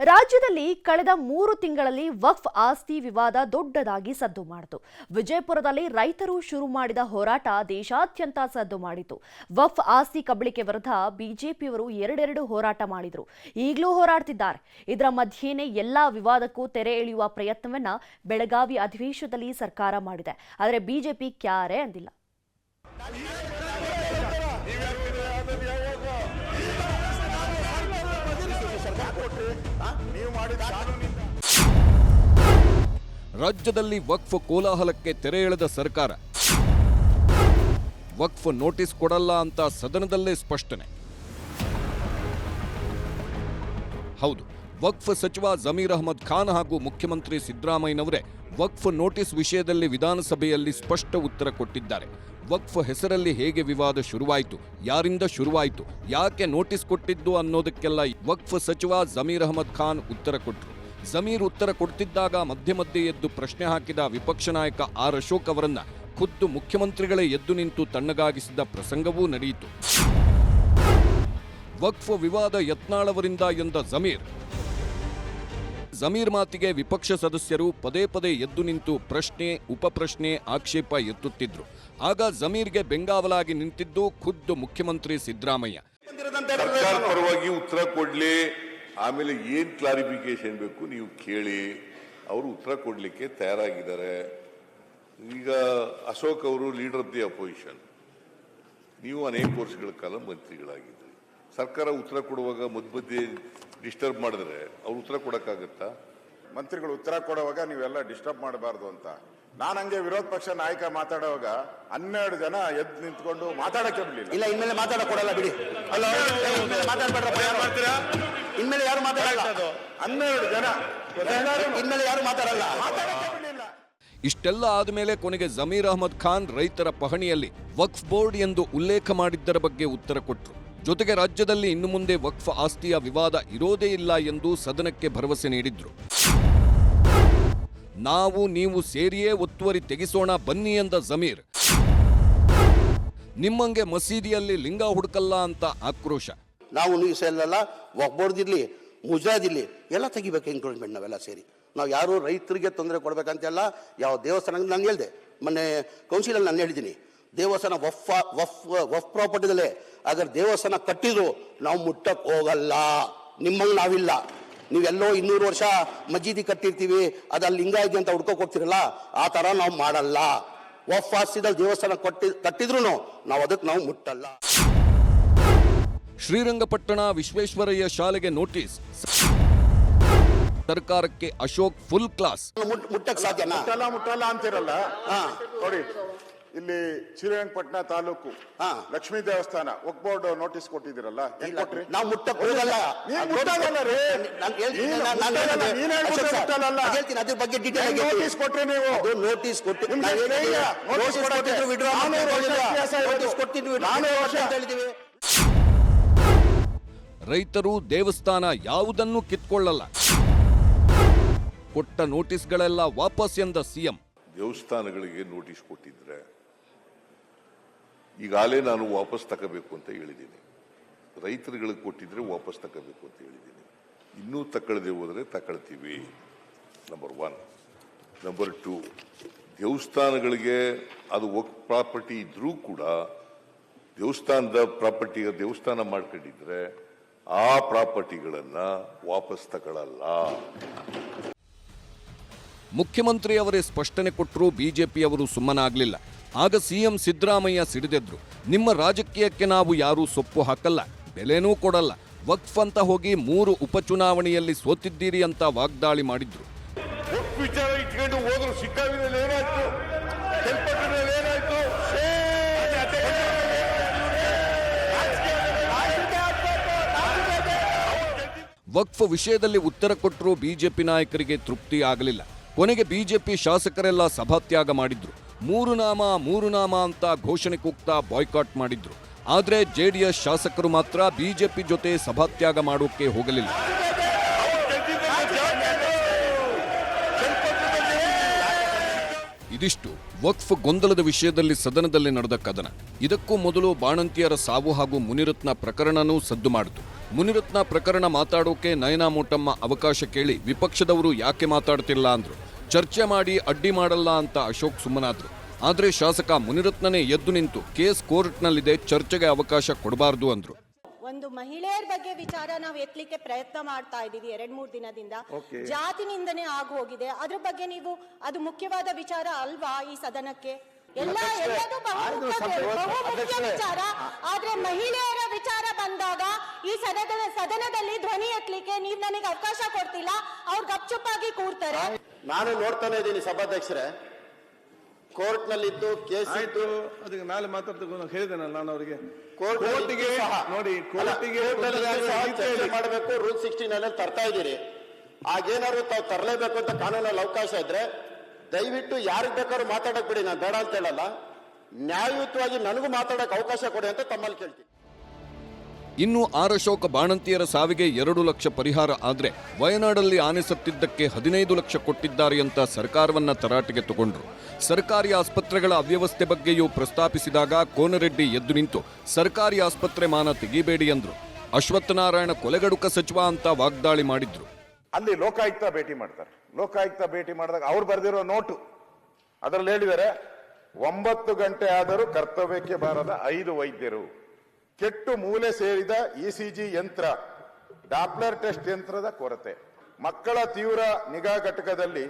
ರಾಜ್ಯದಲ್ಲಿ ಕಳೆದ ಮೂರು ತಿಂಗಳಲ್ಲಿ ವಕ್ಫ್ ಆಸ್ತಿ ವಿವಾದ ದೊಡ್ಡದಾಗಿ ಸದ್ದು ಮಾಡಿತು. ವಿಜಯಪುರದಲ್ಲಿ ರೈತರು ಶುರು ಮಾಡಿದ ಹೋರಾಟ ದೇಶಾದ್ಯಂತ ಸದ್ದು ಮಾಡಿತು. ವಕ್ಫ್ ಆಸ್ತಿ ಕಬಳಿಕೆ ವಿರುದ್ಧ ಬಿಜೆಪಿಯವರು ಎರಡೆರಡು ಹೋರಾಟ ಮಾಡಿದ್ರು. ಈಗಲೂ ಹೋರಾಡ್ತಿದ್ದಾರೆ. ಇದರ ಮಧ್ಯೆನೇ ಎಲ್ಲಾ ವಿವಾದಕ್ಕೂ ತೆರೆ ಎಳೆಯುವ ಪ್ರಯತ್ನವನ್ನ ಬೆಳಗಾವಿ ಅಧಿವೇಶನದಲ್ಲಿ ಸರ್ಕಾರ ಮಾಡಿದೆ. ಆದರೆ ಬಿಜೆಪಿ ಕ್ಯಾರೆ ಅಂದಿಲ್ಲ. ರಾಜ್ಯದಲ್ಲಿ ವಕ್ಫ್ ಕೋಲಾಹಲಕ್ಕೆ ತೆರೆ ಎಳೆದ ಸರ್ಕಾರ. ವಕ್ಫ್ ನೋಟಿಸ್ ಕೊಡಲ್ಲ ಅಂತ ಸದನದಲ್ಲೇ ಸ್ಪಷ್ಟನೆ. ಹೌದು, ವಕ್ಫ್ ಸಚಿವ ಜಮೀರ್ ಅಹಮದ್ ಖಾನ್ ಹಾಗೂ ಮುಖ್ಯಮಂತ್ರಿ ಸಿದ್ದರಾಮಯ್ಯನವರೇ ವಕ್ಫ್ ನೋಟಿಸ್ ವಿಷಯದಲ್ಲಿ ವಿಧಾನಸಭೆಯಲ್ಲಿ ಸ್ಪಷ್ಟ ಉತ್ತರ ಕೊಟ್ಟಿದ್ದಾರೆ. ವಕ್ಫ್ ಹೆಸರಲ್ಲಿ ಹೇಗೆ ವಿವಾದ ಶುರುವಾಯಿತು, ಯಾರಿಂದ ಶುರುವಾಯಿತು, ಯಾಕೆ ನೋಟಿಸ್ ಕೊಟ್ಟಿದ್ದು ಅನ್ನೋದಕ್ಕೆಲ್ಲ ವಕ್ಫ್ ಸಚಿವ ಜಮೀರ್ ಅಹಮದ್ ಖಾನ್ ಉತ್ತರ ಕೊಟ್ಟರು ಜಮೀರ್ ಉತ್ತರ ಕೊಡ್ತಿದ್ದಾಗ ಮಧ್ಯೆ ಮಧ್ಯೆ ಎದ್ದು ಪ್ರಶ್ನೆ ಹಾಕಿದ ವಿಪಕ್ಷ ನಾಯಕ ಆರ್ ಅಶೋಕ್ ಅವರನ್ನ ಖುದ್ದು ಮುಖ್ಯಮಂತ್ರಿಗಳೇ ಎದ್ದು ನಿಂತು ತಣ್ಣಗಾಗಿಸಿದ ಪ್ರಸಂಗವೂ ನಡೆಯಿತು. ವಕ್ಫ್ ವಿವಾದ ಯತ್ನಾಳವರಿಂದ ಎಂದ ಜಮೀರ್. ಜಮೀರ್ ಮಾತಿಗೆ ವಿಪಕ್ಷ ಸದಸ್ಯರು ಪದೇ ಪದೇ ಎದ್ದು ನಿಂತು ಪ್ರಶ್ನೆ, ಉಪಪ್ರಶ್ನೆ ಆಕ್ಷೇಪ ಎತ್ತುತ್ತಿದ್ರು. ಆಗ ಜಮೀರ್ಗೆ ಬೆಂಗಾವಲಾಗಿ ನಿಂತಿದ್ದು ಖುದ್ದು ಮುಖ್ಯಮಂತ್ರಿ ಸಿದ್ದರಾಮಯ್ಯ. ಪರವಾಗಿ ಉತ್ತರ ಕೊಡ್ಲಿ. ಆಮೇಲೆ ಏನು ಕ್ಲಾರಿಫಿಕೇಶನ್ ಬೇಕು ನೀವು ಕೇಳಿ. ಅವರು ಉತ್ತರ ಕೊಡಲಿಕ್ಕೆ ತಯಾರಾಗಿದ್ದಾರೆ. ಈಗ ಅಶೋಕ್ ಅವರು ಲೀಡರ್ ಆಫ್ ದಿ ಅಪೋಸಿಷನ್ ನೀವು ಅನೇಕ ವರ್ಷಗಳ ಕಾಲ ಮಂತ್ರಿಗಳಾಗಿದ್ರಿ. ಸರ್ಕಾರ ಉತ್ತರ ಕೊಡುವಾಗ ಮಧ್ಯ ಮಧ್ಯೆ ಡಿಸ್ಟರ್ಬ್ ಮಾಡಿದ್ರೆ ಅವ್ರು ಉತ್ತರ ಕೊಡೋಕ್ಕಾಗತ್ತಾ? ಮಂತ್ರಿಗಳು ಉತ್ತರ ಕೊಡುವಾಗ ನೀವೆಲ್ಲ ಡಿಸ್ಟರ್ಬ್ ಮಾಡಬಾರ್ದು ಅಂತ. ನಾನು ಹಂಗೆ ವಿರೋಧ ಪಕ್ಷ ನಾಯಕ ಮಾತಾಡುವಾಗ ಹನ್ನೆರಡು ಜನ ಎದ್ದು ನಿಂತ್ಕೊಂಡು ಮಾತಾಡಕ್ಕೆ ಬಿಡಲಿಲ್ಲ. ಇಲ್ಲ ಇನ್ಮೇಲೆ ಮಾತಾಡಕ್ ಕೊಡಲ್ಲ ಬಿಡಿ. ಅಲ್ಲ ಮಾತಾಡ್ಬೇಡ ಮಾತಾಡ್ಬೇಡ್ರಪ್ಪ ಯಾರು. ಇನ್ಮೇಲೆ ಯಾರು ಮಾತಾಡಲ್ಲ? ಹನ್ನೆರಡು ಜನ. ಇನ್ಮೇಲೆ ಯಾರು ಮಾತಾಡಲ್ಲ? ಇಷ್ಟೆಲ್ಲ ಆದಮೇಲೆ ಕೊನೆಗೆ ಜಮೀರ್ ಅಹಮದ್ ಖಾನ್ ರೈತರ ಪಹಣಿಯಲ್ಲಿ ವಕ್ಫ್ ಬೋರ್ಡ್ ಎಂದು ಉಲ್ಲೇಖ ಮಾಡಿದ್ದರ ಬಗ್ಗೆ ಉತ್ತರ ಕೊಟ್ಟರು ಜೊತೆಗೆ ರಾಜ್ಯದಲ್ಲಿ ಇನ್ನು ಮುಂದೆ ವಕ್ಫ್ ಆಸ್ತಿಯ ವಿವಾದ ಇರೋದೇ ಇಲ್ಲ ಎಂದು ಸದನಕ್ಕೆ ಭರವಸೆ ನೀಡಿದ್ರು. ನಾವು ನೀವು ಸೇರಿಯೇ ಒತ್ತುವರಿ ತೆಗೆಸೋಣ ಬನ್ನಿ ಎಂದ ಜಮೀರ್. ನಿಮ್ಮಂಗೆ ಮಸೀದಿಯಲ್ಲಿ ಲಿಂಗ ಹುಡುಕಲ್ಲ ಅಂತ ಆಕ್ರೋಶ. ನಾವು ನೀವು ಸೇರಲ್ಲ ಒಬ್ಬರ್ದಿರ್ಲಿ ಮುಜಾದಿರ್ಲಿ ಎಲ್ಲ ತೆಗಿಬೇಕು ಎನ್ಕ್ರೋಚ್ಮೆಂಟ್ ನಾವೆಲ್ಲ ಸೇರಿ. ನಾವು ಯಾರು ರೈತರಿಗೆ ತೊಂದರೆ ಕೊಡಬೇಕಂತೆಲ್ಲ, ಯಾವ ದೇವಸ್ಥಾನ ನಾನು ಹೇಳಿದೆ, ಮೊನ್ನೆ ಕೌನ್ಸಿಲಲ್ಲಿ ನಾನು ಹೇಳಿದ್ದೀನಿ, ದೇವಸ್ಥಾನ ವಫ್ ವಫ್ ವಫ್ ಪ್ರಾಪರ್ಟಿದಲ್ಲೇ ಅದರ ದೇವಸ್ಥಾನ ಕಟ್ಟಿದ್ರು, ನಾವು ಮುಟ್ಟಕ್ಕೆ ಹೋಗಲ್ಲ, ನಿಮ್ಮಂಗೆ ನಾವಿಲ್ಲ. ನೀವೆಲ್ಲೋ ಇನ್ನೂರು ವರ್ಷ ಮಜೀದಿ ಕಟ್ಟಿರ್ತೀವಿ ಅದಲ್ಲಿ ಲಿಂಗಾಯಿತಿ ಅಂತ ಹುಡ್ಕೋ ಹೋಗ್ತಿರಲ್ಲ, ಆ ಥರ ನಾವು ಮಾಡಲ್ಲ. ವಫ್ ಆಸ್ತಿದಲ್ಲಿ ದೇವಸ್ಥಾನ ಕೊಟ್ಟಿ ಕಟ್ಟಿದ್ರು ನಾವು ಅದಕ್ಕೆ ನಾವು ಮುಟ್ಟಲ್ಲ. ಶ್ರೀರಂಗಪಟ್ಟಣ ವಿಶ್ವೇಶ್ವರಯ್ಯ ಶಾಲೆಗೆ ನೋಟಿಸ್ ಸರ್ಕಾರಕ್ಕೆ ಅಶೋಕ್ ಫುಲ್ ಕ್ಲಾಸ್ ಮುಟ್- ಮುಟ್ಟಕ್ ಸಾಧ್ಯನಾ ಮುಟ್ಟಲ್ಲ ಮುಟ್ಟಲ್ಲ ಅಂತಿರಲ್ಲ ಹಾ. ನೋಡಿ ಇಲ್ಲಿ ಶ್ರೀರಂಗಪಟ್ಟಣ ತಾಲೂಕು. ಲಕ್ಷ್ಮೀ ದೇವಸ್ಥಾನ ಒಕ್ ಬೋರ್ಡ್ ನೋಟಿಸ್ ಕೊಟ್ಟಿದ್ದೀರಲ್ಲ ನಾವು ಮುಟ್ಟಕ್ ಹೋಗಲ್ಲ. ಹೇಳ್ತೀನಿ, ಅದ್ರ ಬಗ್ಗೆ ಡೀಟೇಲ್ ನೋಟಿಸ್ ಕೊಟ್ರಿ ನೀವು? ನೋಟಿಸ್ ಕೊಟ್ಟು ನಿಮ್ಗೆ ನಾನ್ ಹೇಳಿದ್ದೀನಿ, ಧೈರ್ಯ? notice notice ಕೊಡಕ್ಕೆ ಕೊಟ್ಟಿದ್ರು withdraw ನಾನೂರು ವರ್ಷ ಹೇಳಿಲ್ಲ. ಇತಿಹಾಸ ರೈತರು ದೇವಸ್ಥಾನ ಯಾವುದನ್ನೂ ಕಿತ್ಕೊಳ್ಳಲ್ಲ. ಕೊಟ್ಟ ನೋಟಿಸ್ಗಳೆಲ್ಲ ವಾಪಸ್ ಎಂದ ಸಿಎಂ. ದೇವಸ್ಥಾನಗಳಿಗೆ ನೋಟಿಸ್ ಕೊಟ್ಟಿದ್ರೆ ಈಗಾಗಲೇ ನಾನು ವಾಪಸ್ ತಗೋಬೇಕು ಅಂತ ಹೇಳಿದ್ದೀನಿ. ರೈತರುಗಳಿಗೆ ಕೊಟ್ಟಿದ್ರೆ ವಾಪಸ್ ತಗೋಬೇಕು ಅಂತ ಹೇಳಿದ್ದೀನಿ. ಇನ್ನೂ ತಗೊಳ್ಳದೆ ಹೋದರೆ ತಗೊಳ್ತೀವಿ. ನಂಬರ್ ಒನ್ ನಂಬರ್ ಟು ದೇವಸ್ಥಾನಗಳಿಗೆ ಅದು ಒಕ್ ಪ್ರಾಪರ್ಟಿ ಇದ್ರೂ ಕೂಡ ದೇವಸ್ಥಾನದ ಪ್ರಾಪರ್ಟಿಗೆ ದೇವಸ್ಥಾನ ಮಾಡ್ಕೊಂಡಿದ್ರೆ ಆ ಪ್ರಾಪರ್ಟಿಗಳನ್ನ ವಾಪಸ್ ತಗೊಳ್ಳಲ್ಲ ಮುಖ್ಯಮಂತ್ರಿ ಅವರೇ ಸ್ಪಷ್ಟನೆ ಕೊಟ್ಟರೂ ಬಿಜೆಪಿಯವರು ಸುಮ್ಮನಾಗಲಿಲ್ಲ. ಆಗ ಸಿಎಂ ಸಿದ್ದರಾಮಯ್ಯ ಸಿಡಿದೆದ್ರು. ನಿಮ್ಮ ರಾಜಕೀಯಕ್ಕೆ ನಾವು ಯಾರೂ ಸೊಪ್ಪು ಹಾಕಲ್ಲ ಬೆಲೆನೂ ಕೊಡಲ್ಲ. ವಕ್ಫ್ ಅಂತ ಹೋಗಿ ಮೂರು ಉಪಚುನಾವಣೆಯಲ್ಲಿ ಸೋತಿದ್ದೀರಿ ಅಂತ ವಾಗ್ದಾಳಿ ಮಾಡಿದ್ರು. ವಕ್ಫ್ ವಿಷಯದಲ್ಲಿ ಉತ್ತರ ಕೊಟ್ಟರೂ ಬಿಜೆಪಿ ನಾಯಕರಿಗೆ ತೃಪ್ತಿ ಆಗಲಿಲ್ಲ. ಕೊನೆಗೆ ಬಿಜೆಪಿ ಶಾಸಕರೆಲ್ಲ ಸಭಾತ್ಯಾಗ ಮಾಡಿದ್ರು. ಮೂರು ನಾಮ ಮೂರು ನಾಮ ಅಂತ ಘೋಷಣೆ ಕೂಗ್ತಾ ಬಾಯ್ಕಾಟ್ ಮಾಡಿದ್ರು. ಆದರೆ ಜೆಡಿಎಸ್ ಶಾಸಕರು ಮಾತ್ರ ಬಿಜೆಪಿ ಜೊತೆ ಸಭಾತ್ಯಾಗ ಮಾಡೋಕ್ಕೆ ಹೋಗಲಿಲ್ಲ. ಇದಿಷ್ಟು ವಕ್ಫ್ ಗೊಂದಲದ ವಿಷಯದಲ್ಲಿ ಸದನದಲ್ಲಿ ನಡೆದ ಕದನ. ಇದಕ್ಕೂ ಮೊದಲು ಬಾಣಂತಿಯರ ಸಾವು ಹಾಗೂ ಮುನಿರತ್ನ ಪ್ರಕರಣನೂ ಸದ್ದು ಮಾಡಿತು. ಮುನಿರತ್ನ ಪ್ರಕರಣ ಮಾತಾಡೋಕೆ ನಯನಾ ಮೋಟಮ್ಮ ಅವಕಾಶ ಕೇಳಿ ವಿಪಕ್ಷದವರು ಯಾಕೆ ಮಾತಾಡ್ತಿಲ್ಲ ಅಂದ್ರು. ಚರ್ಚೆ ಮಾಡಿ ಅಡ್ಡಿ ಮಾಡಲ್ಲ ಅಂತ ಅಶೋಕ್ ಸುಮ್ಮನಾದ್ರು. ಆದರೆ ಶಾಸಕ ಮುನಿರತ್ನನೇ ಎದ್ದು ನಿಂತು ಕೇಸ್ ಕೋರ್ಟ್ನಲ್ಲಿದೆ ಚರ್ಚೆಗೆ ಅವಕಾಶ ಕೊಡಬಾರ್ದು ಅಂದ್ರು. ಒಂದು ಮಹಿಳೆಯರ ಬಗ್ಗೆ ವಿಚಾರ ನಾವು ಎತ್ತಲಿಕ್ಕೆ ಪ್ರಯತ್ನ ಮಾಡ್ತಾ ಇದ್ದೀವಿ ಎರಡ್ ಮೂರು ದಿನದಿಂದ. ಜಾತಿನಿಂದನೇ ಆಗೋಗಿದೆ ಆಗಿ ಹೋಗಿದೆ. ಅದ್ರ ಬಗ್ಗೆ ನೀವು ಅದು ಮುಖ್ಯವಾದ ವಿಚಾರ ಅಲ್ವಾ ಈ ಸದನಕ್ಕೆ? ಎಲ್ಲ ಎಲ್ಲದೂ ಬಹುಮುಖ್ಯ ವಿಚಾರ. ಆದ್ರೆ ಮಹಿಳೆಯರ ವಿಚಾರ ಬಂದಾಗ ಈ ಸದನ ಸದನದಲ್ಲಿ ಧ್ವನಿ ಎತ್ತಲಿಕ್ಕೆ ನೀವ್ ನನಗೆ ಅವಕಾಶ ಕೊಡ್ತಿಲ್ಲ ಅವ್ರು ಗಪ್ಚುಪ್ಪಾಗಿ ಕೂರ್ತಾರೆ. ನಾನು ನೋಡ್ತಾನೆ ಇದ್ದೀನಿ ಸಭಾಧ್ಯಕ್ಷರೇ. ಕೋರ್ಟ್ನಲ್ಲಿದ್ದು ಕೇಸ್ ಆಯ್ತು ಅದಕ್ಕೆ ಮೇಲೆ ಮಾತಾಡ್ತಾ ಹೇಳಿದೆನಲ್ಲ ನಾನು ಅವರಿಗೆ. ಕೋರ್ಟ್ ಕೋರ್ಟಿಗೆ ನೋಡಿ ಕೋರ್ಟಿಗೆ. ಮಾಡಬೇಕು ರೂಲ್ ಸಿಕ್ಸ್ಟೀನ್ ಅಲ್ಲಿ ತರ್ತಾ ಇದ್ದೀರಿ. ಆಗೇನಾದ್ರು ತಾವು ತರಲೇಬೇಕು ಅಂತ ಕಾನೂನಲ್ಲಿ ಅವಕಾಶ ಇದ್ರೆ ದಯವಿಟ್ಟು ಯಾರಿಗೆ ಬೇಕಾದ್ರೂ ಮಾತಾಡಕ್ ಬಿಡಿ, ನಾನು ಬೇಡ ಅಂತ ಹೇಳಲ್ಲ. ನ್ಯಾಯಯುತವಾಗಿ ನನಗೂ ಮಾತಾಡಕ್ ಅವಕಾಶ ಕೊಡಿ ಅಂತ ತಮ್ಮಲ್ಲಿ ಕೇಳ್ತೀನಿ. ಇನ್ನು ಆರ್ ಅಶೋಕ ಬಾಣಂತಿಯರ ಸಾವಿಗೆ ಎರಡು ಲಕ್ಷ ಪರಿಹಾರ ಆದರೆ ವಯನಾಡಲ್ಲಿ ಆನೆ ಸತ್ತಿದ್ದಕ್ಕೆ ಹದಿನೈದು ಲಕ್ಷ ಕೊಟ್ಟಿದ್ದಾರೆ ಅಂತ ಸರ್ಕಾರವನ್ನ ತರಾಟೆಗೆ ತಗೊಂಡ್ರು. ಸರ್ಕಾರಿ ಆಸ್ಪತ್ರೆಗಳ ಅವ್ಯವಸ್ಥೆ ಬಗ್ಗೆಯೂ ಪ್ರಸ್ತಾಪಿಸಿದಾಗ ಕೋನರೆಡ್ಡಿ ಎದ್ದು ನಿಂತು, ಸರ್ಕಾರಿ ಆಸ್ಪತ್ರೆ ಮಾನ ತೆಗಿಬೇಡಿ ಅಂದ್ರು. ಅಶ್ವತ್ಥನಾರಾಯಣ ಕೊಲೆಗಡುಕ ಸಚಿವ ಅಂತ ವಾಗ್ದಾಳಿ ಮಾಡಿದ್ರು. ಅಲ್ಲಿ ಲೋಕಾಯುಕ್ತ ಭೇಟಿ ಮಾಡ್ತಾರೆ. ಲೋಕಾಯುಕ್ತ ಭೇಟಿ ಮಾಡಿದಾಗ ಅವ್ರು ಬರೆದಿರೋ ನೋಟು. ಅದರಲ್ಲಿ ಹೇಳಿದರೆ ಒಂಬತ್ತು ಗಂಟೆ ಆದರೂ ಕರ್ತವ್ಯಕ್ಕೆ ಬಾರದ ಐದು ವೈದ್ಯರು. ಕೆಟ್ಟು ಮೂಲೆ ಸೇರಿದ ಇಸಿಜಿ ಯಂತ್ರ, ಡಾಪ್ಲರ್ ಟೆಸ್ಟ್ ಯಂತ್ರದ ಕೊರತೆ. ಮಕ್ಕಳ ತೀವ್ರ ನಿಗಾ ಘಟಕದಲ್ಲಿ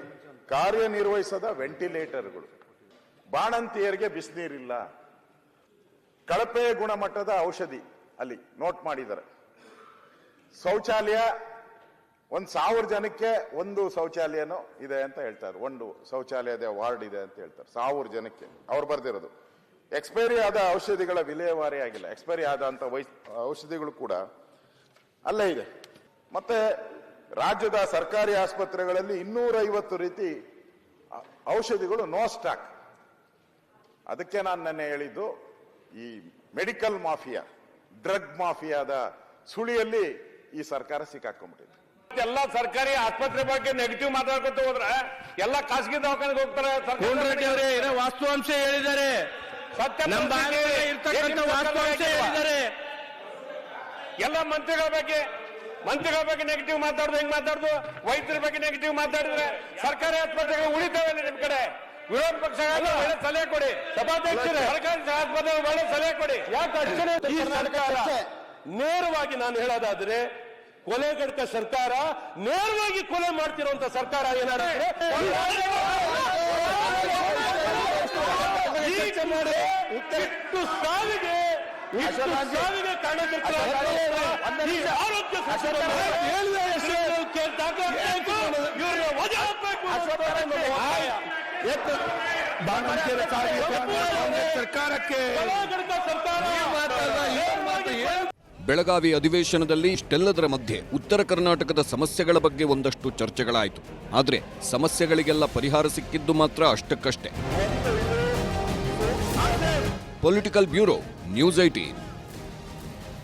ಕಾರ್ಯನಿರ್ವಹಿಸದ ವೆಂಟಿಲೇಟರ್ಗಳು. ಬಾಣಂತಿಯರಿಗೆ ಬಿಸಿನೀರಿಲ್ಲ. ಕಳಪೆ ಗುಣಮಟ್ಟದ ಔಷಧಿ ಅಲ್ಲಿ ನೋಟ್ ಮಾಡಿದ್ದಾರೆ. ಶೌಚಾಲಯ ಒಂದು ಸಾವಿರ ಜನಕ್ಕೆ ಒಂದು ಶೌಚಾಲಯನೂ ಇದೆ ಅಂತ ಹೇಳ್ತಾರೆ ಒಂದು ಶೌಚಾಲಯದ ವಾರ್ಡ್ ಇದೆ ಅಂತ ಹೇಳ್ತಾರೆ. ಸಾವಿರ ಜನಕ್ಕೆ. ಅವ್ರು ಬರ್ದಿರೋದು. ಎಕ್ಸ್ಪೈರಿ ಆದ ಔಷಧಿಗಳ ವಿಲೇವಾರಿ ಆಗಿಲ್ಲ. ಎಕ್ಸ್ಪೈರಿ ಆದಂತ ವೈ ಔಷಧಿಗಳು ಕೂಡ ಅಲ್ಲೇ ಇದೆ. ಮತ್ತೆ ರಾಜ್ಯದ ಸರ್ಕಾರಿ ಆಸ್ಪತ್ರೆಗಳಲ್ಲಿ ಇನ್ನೂರೈವತ್ತು ರೀತಿ ಔಷಧಿಗಳು ನೋ ಸ್ಟಾಕ್. ಅದಕ್ಕೆ ನಾನು ನೆನ್ನೆ ಹೇಳಿದ್ದು, ಈ ಮೆಡಿಕಲ್ ಮಾಫಿಯಾ, ಡ್ರಗ್ ಮಾಫಿಯಾದ ಸುಳಿಯಲ್ಲಿ ಈ ಸರ್ಕಾರ ಸಿಕ್ಕಾಕೊಂಡ್ಬಿಟ್ಟಿದೆ. ಎಲ್ಲ ಸರ್ಕಾರಿ ಆಸ್ಪತ್ರೆ ಬಗ್ಗೆ ನೆಗೆಟಿವ್ ಮಾತಾಡ್ಕೊತ ಹೋದ್ರ ಎಲ್ಲ ಖಾಸಗಿ ದವಾಖಾನೆಗೆ ಹೋಗ್ತಾರೆ ಏನೋ ವಾಸ್ತವಾಂಶ ಹೇಳಿದ್ದಾರೆ. ಸತ್ಯ ನಮ್ಮ ಇರ್ತಕ್ಕಂಥ ವಾಸ್ತವಾಂಶ ಹೇಳಿದ್ದಾರೆ. ಎಲ್ಲ ಮಂತ್ರಿಗಳ ಬಗ್ಗೆ ಮಂತ್ರಿಗಳ ಬಗ್ಗೆ ನೆಗೆಟಿವ್ ಮಾತಾಡುದು ಹೆಂಗ್ ಮಾತಾಡುದು? ವೈದ್ಯರ ಬಗ್ಗೆ ನೆಗೆಟಿವ್ ಮಾತಾಡಿದ್ರೆ ಸರ್ಕಾರಿ ಆಸ್ಪತ್ರೆಗಳು ಉಳಿತಾವೆ ನಿಮ್ ಕಡೆ. ವಿರೋಧ ಪಕ್ಷ ಒಳ್ಳೆ ಸಲಹೆ ಕೊಡಿ. ಸಭಾಧ್ಯಕ್ಷರೇ. ಸರ್ಕಾರಿ ಆಸ್ಪತ್ರೆ ಒಳ್ಳೆ ಸಲಹೆ ಕೊಡಿ. ಯಾಕೆ ಅಡಚಣೆ ನೇರವಾಗಿ ನಾನು ಹೇಳೋದಾದ್ರೆ ಕೊಲೆಗಡಕ ಸರ್ಕಾರ ನೇರವಾಗಿ ಕೊಲೆ ಮಾಡ್ತಿರುವಂತ ಸರ್ಕಾರ ಏನಾದ್ರೆ ಇಷ್ಟು ಸಾವಿಗೆ ಸಾವಿಗೆ ಕಾರಣಕರ್ತರಾದ ಈ ಆರೋಗ್ಯ ಸರ್ಕಾರಕ್ಕೆ ಸರ್ಕಾರ ಬೆಳಗಾವಿ ಅಧಿವೇಶನದಲ್ಲಿ ಇಷ್ಟೆಲ್ಲದರ ಮಧ್ಯೆ ಉತ್ತರ ಕರ್ನಾಟಕದ ಸಮಸ್ಯೆಗಳ ಬಗ್ಗೆ ಒಂದಷ್ಟು ಚರ್ಚೆಗಳಾಯಿತು. ಆದರೆ ಸಮಸ್ಯೆಗಳಿಗೆಲ್ಲ ಪರಿಹಾರ ಸಿಕ್ಕಿದ್ದು ಮಾತ್ರ ಅಷ್ಟಕ್ಕಷ್ಟೇ. Political bureau, news eighteen.